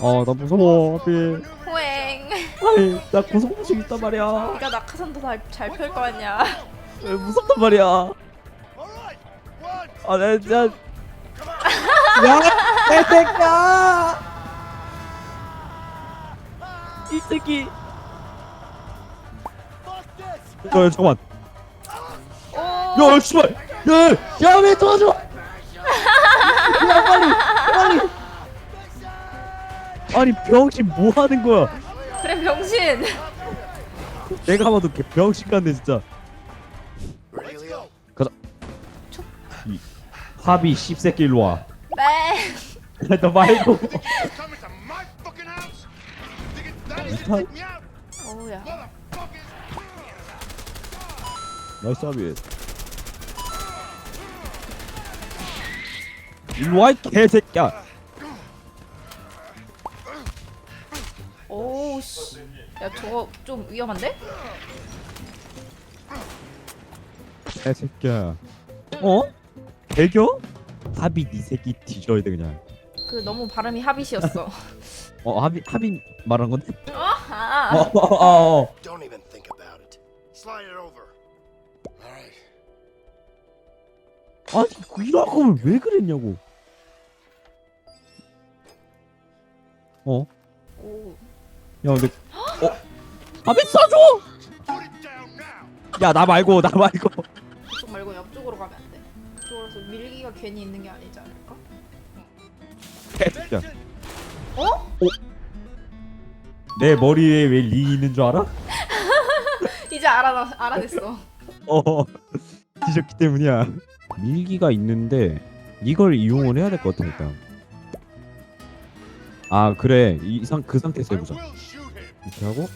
아, 나 무서워, 하필. 호행. 아이, 나 고소공식 있단 말이야. 그러니까 낙하산도 잘펼 거 아니야. 왜 무섭단 말이야. 아, 나 진짜. come on. 야! 이 새끼야! 이 새끼. 야, 야, 잠깐만. 오. 야, 야, 씨발! 야, 야, 왜 도와줘! 야! 빨리! 아니, 병신 뭐 하는 거야? 그래 병신. 내가 봐도 개 병신 같네, 진짜. 가자. 이 합이 씹새끼 일로 와. 네. 너 말고. Coming to my fucking house? Think it's that easy to Huh? take me out? 오야. Motherfuckers! 나이스 합이. 일로 와, 이 개새끼야. 저거 좀 위험한데? 개새끼야. 어? 개겨? 합이 니 새끼 뒤져야 돼 그냥. 그 너무 발음이 하빗이었어. 어 합이 합이 말한 건데? 어? 아. 어, 어, 어, 어. Don't even think about it. Slide it over. All right. 아니 그 이럴 거면 왜 그랬냐고. 어? 오. 야 근데 어? Down now. 야나 말고 나 말고. 그쪽 말고 옆쪽으로 가면 안 돼. 그쪽으로서 밀기가 괜히 있는 게 아니지 않을까? 개새끼야. 어? 내 머리에 왜리 있는 줄 알아? 이제 알아 알아냈어. 어 뒤졌기 때문이야. 밀기가 있는데 이걸 이용을 해야 될 것 같아 일단. 아 그래 이 상 그 상태에서 해보자. 이렇게 하고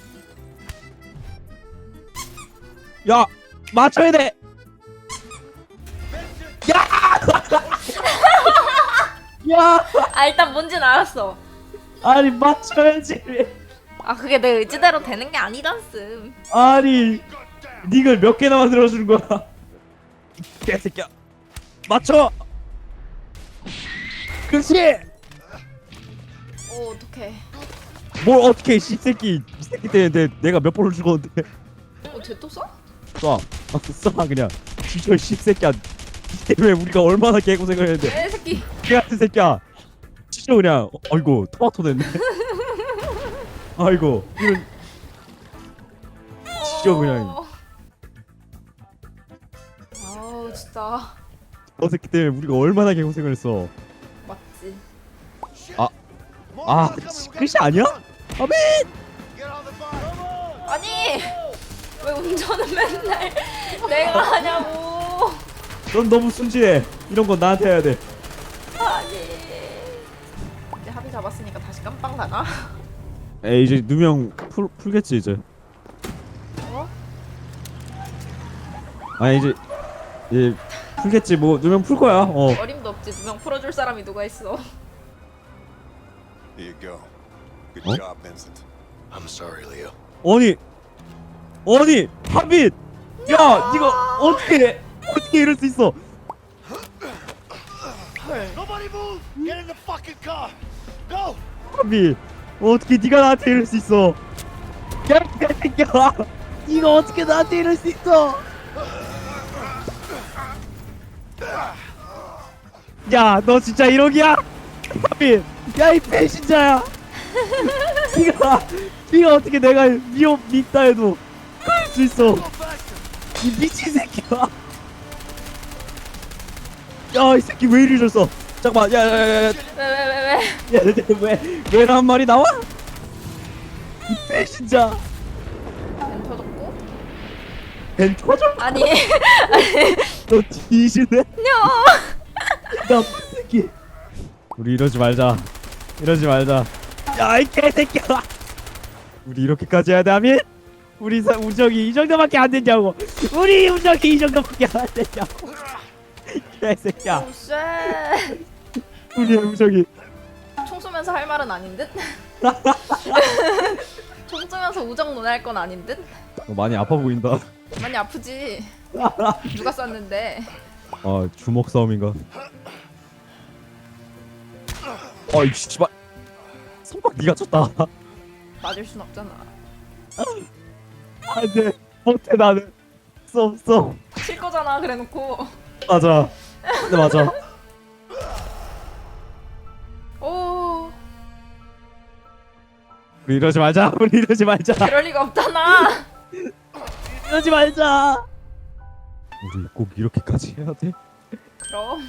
야 맞춰야 돼. 야! 야! 아 일단 뭔진 알았어. 아니 맞춰야지. 아 그게 내 의지대로 되는 게 아니단씀. 아니. 니걸 몇 개나 만들어 주는 거야? 이 개새끼야. 맞춰. 그렇지. 오 어떡해. 뭘 어떻게 이 새끼 이 새끼 때문에 내, 내가 몇 번을 죽었는데. 어쟤또 써? 쏴. 아, 쏴 그냥. 뒤져 이 새끼야. 이 때문에 우리가 얼마나 개고생을 했는데. 에 새끼. 개 같은 새끼야. 진짜 그냥 어, 아이고 토마토 됐네. 아이고 이런 진짜 그냥 어. 아우 진짜 저 새끼 때문에 우리가 얼마나 개고생을 했어. 맞지. 아, 아, 씨, 끝이 아니야? 아멘. 아니 왜 운전은 맨날 내가 하냐고. 넌 너무 순진해. 이런 건 나한테 해야 돼. 아니. 이제 합의 잡았으니까 다시 깜빵 나가. 에 이제 누명 풀 풀겠지 이제. 어? 아 이제 이제 풀겠지 뭐 누명 풀 거야. 어. 어림도 없지. 두 명 풀어줄 사람이 누가 있어. Here you go. Good Huh? job, Vincent. I'm sorry, Leo. 아니 아니 하빈. 야 네가 어떻게 어떻게 이럴 수 있어? 헐. Nobody move! Get in the fucking car! Go! 하빈 어떻게 네가 나한테 이럴 수 있어? 야 개새끼야. 네가 어떻게 나한테 이럴 수 있어? 야, 너 진짜 1억이야? 하빈, 야, 이 배신자야! 니가, 니가 어떻게 내가 위협 있다 해도 수 있어? 이 미친 새끼야! 야, 이 새끼 왜 이리 졌어? 잠깐만, 야, 야, 야, 야, 야, 왜 왜 왜 왜? 야, 왜, 왜란 말이 나와? 이 배신자! 벤 터졌고. 벤 터져? 아니. 너 뒤지네? 뇨. 나쁜 새끼. 우리 이러지 말자. 이러지 말자. 야, 이 개새끼야. 우리 이렇게까지 해야 돼, 아민? 우리 사, 우정이 이 정도밖에 안 되냐고. 우리 우정이 이 정도밖에 안 되냐고. 개새끼야. 오 쉣. 우리의 우정이. 총 쏘면서 할 말은 아닌 듯. 총 쏘면서 우정 논할 건 아닌 듯. 너 많이 아파 보인다. 많이 아프지. 누가 쐈는데. 아, 주먹 싸움인가? 어이 씨발 손박 네가 쳤다 맞을 순 없잖아. 안돼 못해 나는 없어 없어 칠 거잖아. 그래 놓고. 맞아 네 맞아 오. 우리 이러지 말자 우리 이러지 말자 그럴 리가 없잖아. 이러지 말자 우리 꼭 이렇게까지 해야 돼? 그럼.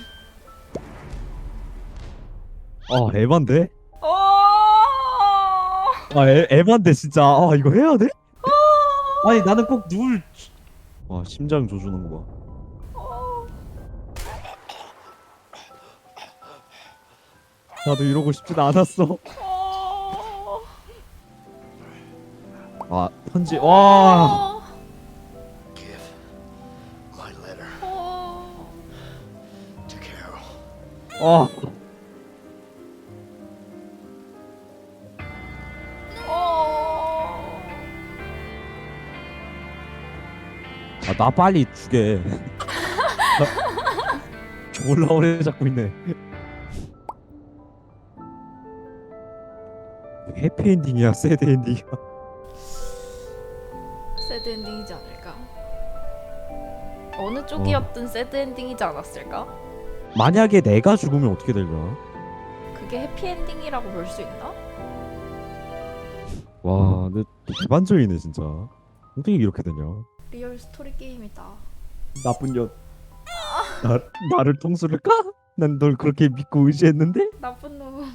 아 에반데? 오. 아 에, 에반데 진짜 아 이거 해야 돼? 아니 나는 꼭 누울 와 심장 조주는 거 봐. 오. 나도 이러고 싶진 않았어 오. 아 편지 와 오. Give my letter 오. to Carol. 아. 아, 나 빨리 주게. 졸라 오래 잡고 있네. 해피 엔딩이야, 새드 엔딩이야. 새드 엔딩이지 않을까? 어느 쪽이었든 새드 엔딩이지 않았을까? 만약에 내가 죽으면 어떻게 될까? 그게 해피 엔딩이라고 볼 수 있나? 와, 근데 개반전이네 진짜. 어떻게 이렇게 되냐? 리얼 스토리 게임이다. 나쁜 년. 나 나를 통수를 까? 난 널 그렇게 믿고 의지했는데? 나쁜 놈.